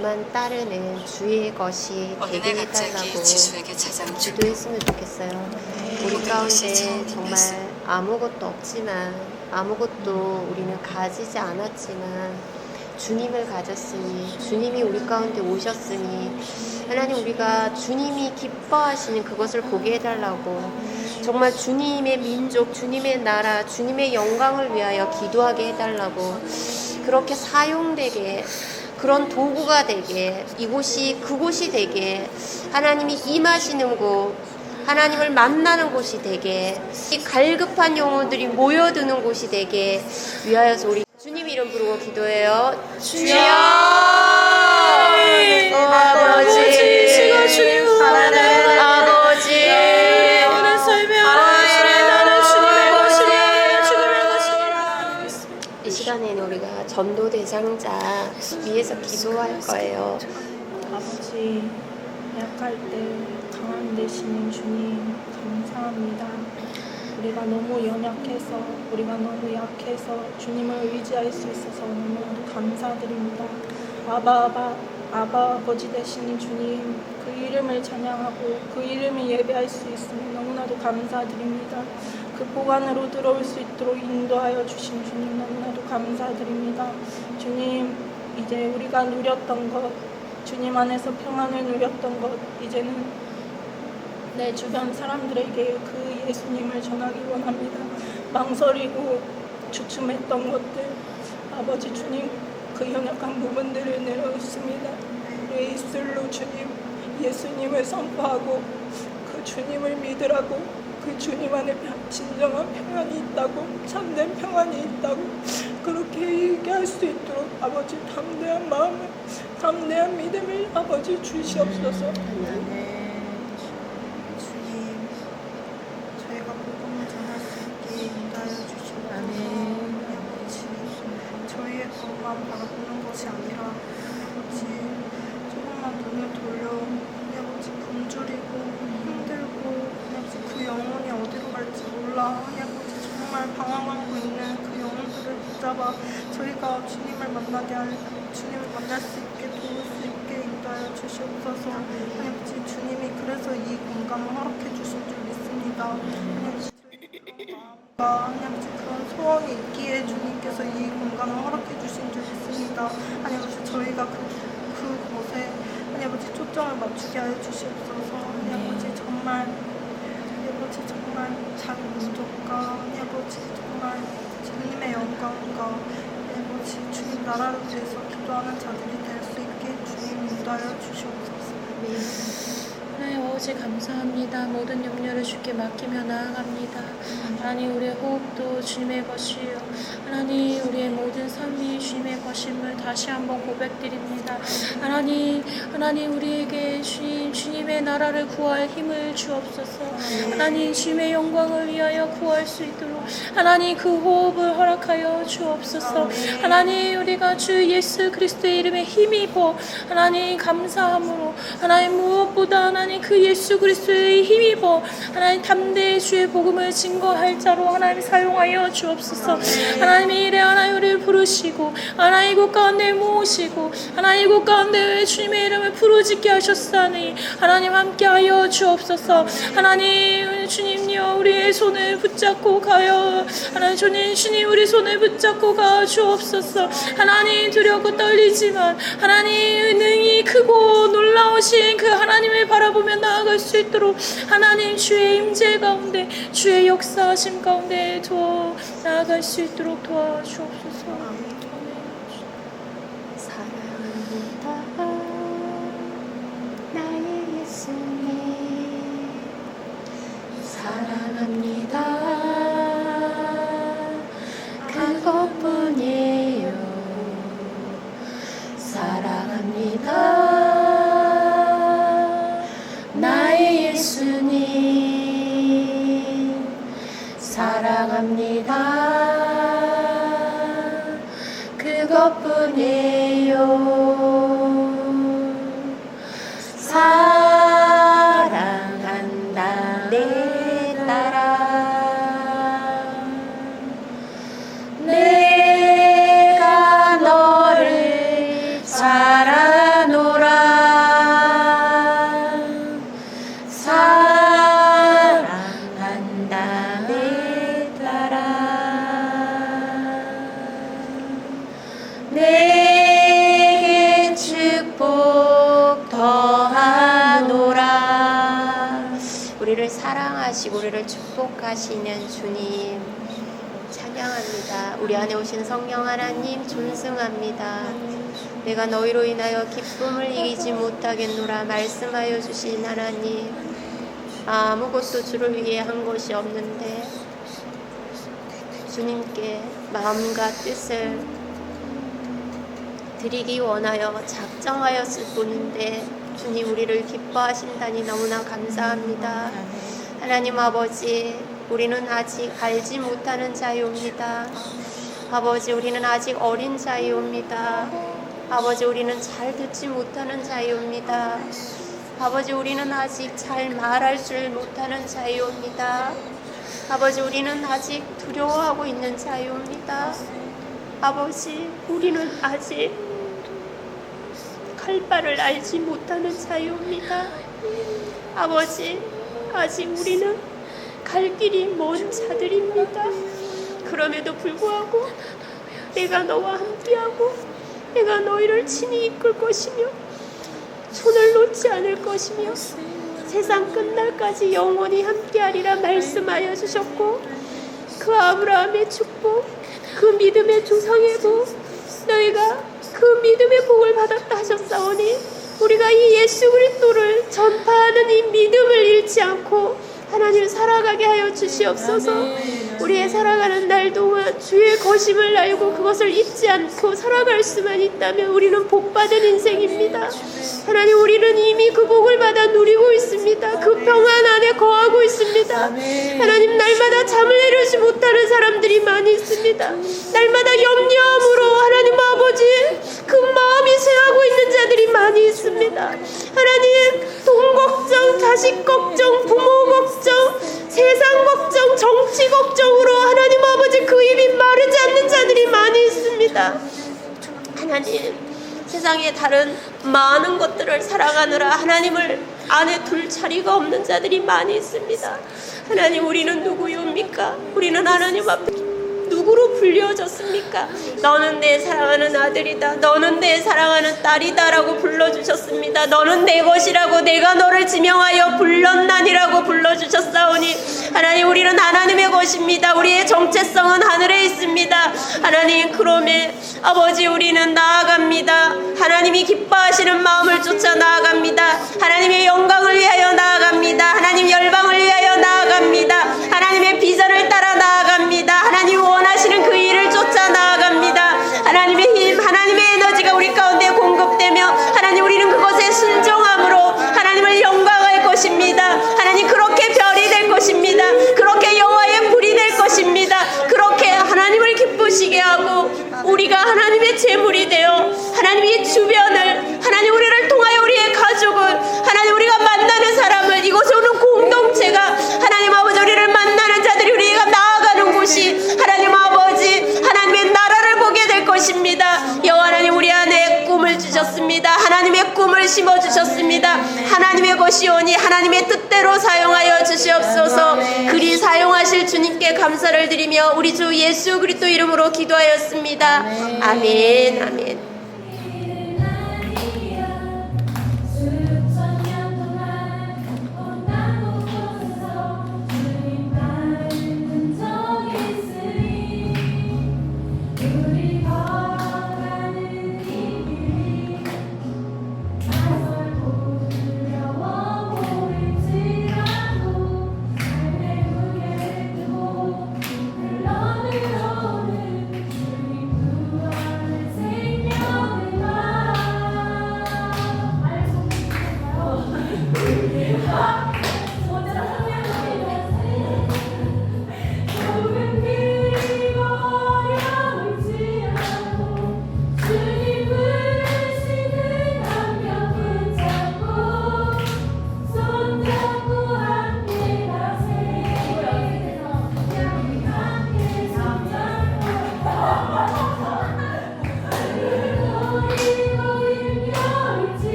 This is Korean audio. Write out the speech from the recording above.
주만 따르는 주의 것이 되게 해달라고 기도했으면 좋겠어요. 우리 모든 가운데 정말. 아무것도 없지만 아무것도 우리는 가지지 않았지만 주님을 가졌으니 주님이 우리 가운데 오셨으니 하나님 우리가 주님이 기뻐하시는 그것을 보게 해달라고 정말 주님의 민족, 주님의 나라, 주님의 영광을 위하여 기도하게 해달라고 그렇게 사용되게 그런 도구가 되게 이곳이 그곳이 되게 하나님이 임하시는 곳 하나님을 만나는 곳이 되게 이 갈급한 영혼들이 모여드는 곳이 되게 위하여서 우리 주님 이름 부르고 기도해요. 주여 어, 아버지. 원하는 아버지 전도 대상자 위해서 기도할 거예요. 아버지 약할 때 강한 되시는 주님 감사합니다. 우리가 너무 연약해서 우리가 너무 약해서 주님을 의지할 수 있어서 너무나도 감사드립니다. 아바 아바 아바 아버지 되시는 주님 그 이름을 찬양하고 그 이름을 예배할 수 있으니 너무나도 감사드립니다. 그 보관으로 들어올 수 있도록 인도하여 주신 주님 너무나도 감사드립니다. 주님 이제 우리가 누렸던 것 주님 안에서 평안을 누렸던 것 이제는 내 주변 사람들에게 그 예수님을 전하기 원합니다. 망설이고 주춤했던 것들 아버지 주님 그 연약한 부분들을 내려놓습니다. 우리의 입술로 주님 예수님을 선포하고 그 주님을 믿으라고 그 주님 안에 평- 진정한 평안이 있다고 참된 평안이 있다고 그렇게 얘기할 수 있도록 아버지 담대한 마음을 담대한 믿음을 아버지 주시옵소서. 저희의 것만 바라보는 것이 아니라 아버지, 조금만 눈을 돌려 아버지 굶주리고 힘들고 아버지 그 영혼이 어디로 갈지 몰라 정말 방황하고 있는 그 영혼들을 붙잡아 저희가 주님을 만나게 할 주님을 만날 수 있게 도울 수 있게 인도하여 주시옵소서. 아버지 주님이 그래서 이 공간을 허락해 주신 줄 믿습니다. 마음과 아버지 그런 소원이 있기에 주님께서 이 공간을 허락해 주신 줄 믿습니다. 아버지 저희가 그 그곳에 아버지 초점을 맞추게 하여 주시옵소서. 아버지 정말 아버지 정말 민족과 아버지 정말 주님의 영광과 아버지 주님 나라를 위해서 기도하는 자들이 될 수 있게 주님 인도하여 주시옵소서. 하나님 아버지 감사합니다. 모든 염려를 주께 맡기며 나아갑니다. 하나님 우리의 호흡도 주님의 것이요. 하나님 우리의 모든 삶이 주님의 것임을 다시 한번 고백드립니다. 하나님 하나님 우리에게 주님 주님의 나라를 구할 힘을 주옵소서. 하나님 주님의 영광을 위하여 구할 수 있도록 하나님 그 호흡을 허락하여 주옵소서. 하나님 우리가 주 예수 그리스도의 이름에 힘입어 하나님 감사함으로 하나님 무엇보다 하나님 그 예수 그리스도의 힘입어 하나님 담대히 주의 복음을 증거할 자로 하나님 사용하여 주옵소서. 하나님 이래 하나님 우리를 부르시고 하나님 이곳 가운데 모으시고 하나님 이곳 가운데 주님의 이름을 부르짖게 하셨사니 하나님 함께하여 주옵소서. 하나님 주님요 우리의 손을 붙잡고 가요. 하나님 주님 주님 우리 손을 붙잡고 가 주옵소서. 하나님 두렵고 떨리지만 하나님 능히 크고 놀라우신 그 하나님을 바라보며 나아갈 수 있도록 하나님 주의 임재 가운데 주의 역사하심 가운데 도와 나아갈 수 있도록 도와주옵소서. 사 우리를 축복하시는 주님 찬양합니다. 우리 안에 오신 성령 하나님 존승합니다. 내가 너희로 인하여 기쁨을 이기지 못하겠노라 말씀하여 주신 하나님 아무것도 주를 위해 한 것이 없는데 주님께 마음과 뜻을 드리기 원하여 작정하였을 뿐인데 주님 우리를 기뻐하신다니 너무나 감사합니다. 하나님 아버지 우리는 아직 알지 못하는 자유입니다. 아버지 우리는 아직 어린 자유입니다. 아버지 우리는 잘 듣지 못하는 자유입니다. 아버지 우리는 아직 잘 말할 줄 못하는 자유입니다. 아버지 우리는 아직 두려워하고 있는 자유입니다. 아버지 우리는 아직 갈 바를 알지 못하는 자유입니다. 아버지 아직 우리는 갈 길이 먼 자들입니다. 그럼에도 불구하고 내가 너와 함께하고 내가 너희를 친히 이끌 것이며 손을 놓지 않을 것이며 세상 끝날까지 영원히 함께하리라 말씀하여 주셨고 그 아브라함의 축복 그 믿음의 조상의 복 너희가 그 믿음의 복을 받았다 하셨사오니 우리가 이 예수 그리스도를 전파하는 이 믿음을 잃지 않고 하나님 살아가게 하여 주시옵소서. 우리의 살아가는 날 동안 주의 거심을 알고 그것을 잊지 않고 살아갈 수만 있다면 우리는 복받은 인생입니다. 하나님 우리는 이미 그 복을 받아 누리고 있습니다. 그 평안 안에 거하고 있습니다. 하나님 날마다 잠을 이루지 못하는 사람들이 많이 있습니다. 날마다 염려함으로 하나님 아버지 그 마음이 쇠하고 있는 자들이 많이 다른 많은 것들을 살아가느라 하나님을 안에 둘 자리가 없는 자들이 많이 있습니다. 하나님 우리는 누구요입니까? 우리는 하나님 앞에 불려졌습니까? 너는 내 사랑하는 아들이다. 너는 내 사랑하는 딸이다라고 불러주셨습니다. 너는 내 것이라고 내가 너를 지명하여 불렀나니라고 불러주셨사오니 하나님 우리는 하나님의 것입니다. 우리의 정체성은 하늘에 있습니다. 하나님 그럼에 아버지 우리는 나아갑니다. 하나님이 기뻐하시는 마음을 쫓아 나아갑니다. 하나님의 영광을 위하여 나아갑니다. 하나님의 것이오니 하나님의 뜻대로 사용하여 주시옵소서. 그리 사용하실 주님께 감사를 드리며 우리 주 예수 그리스도 이름으로 기도하였습니다. 아멘. 아멘.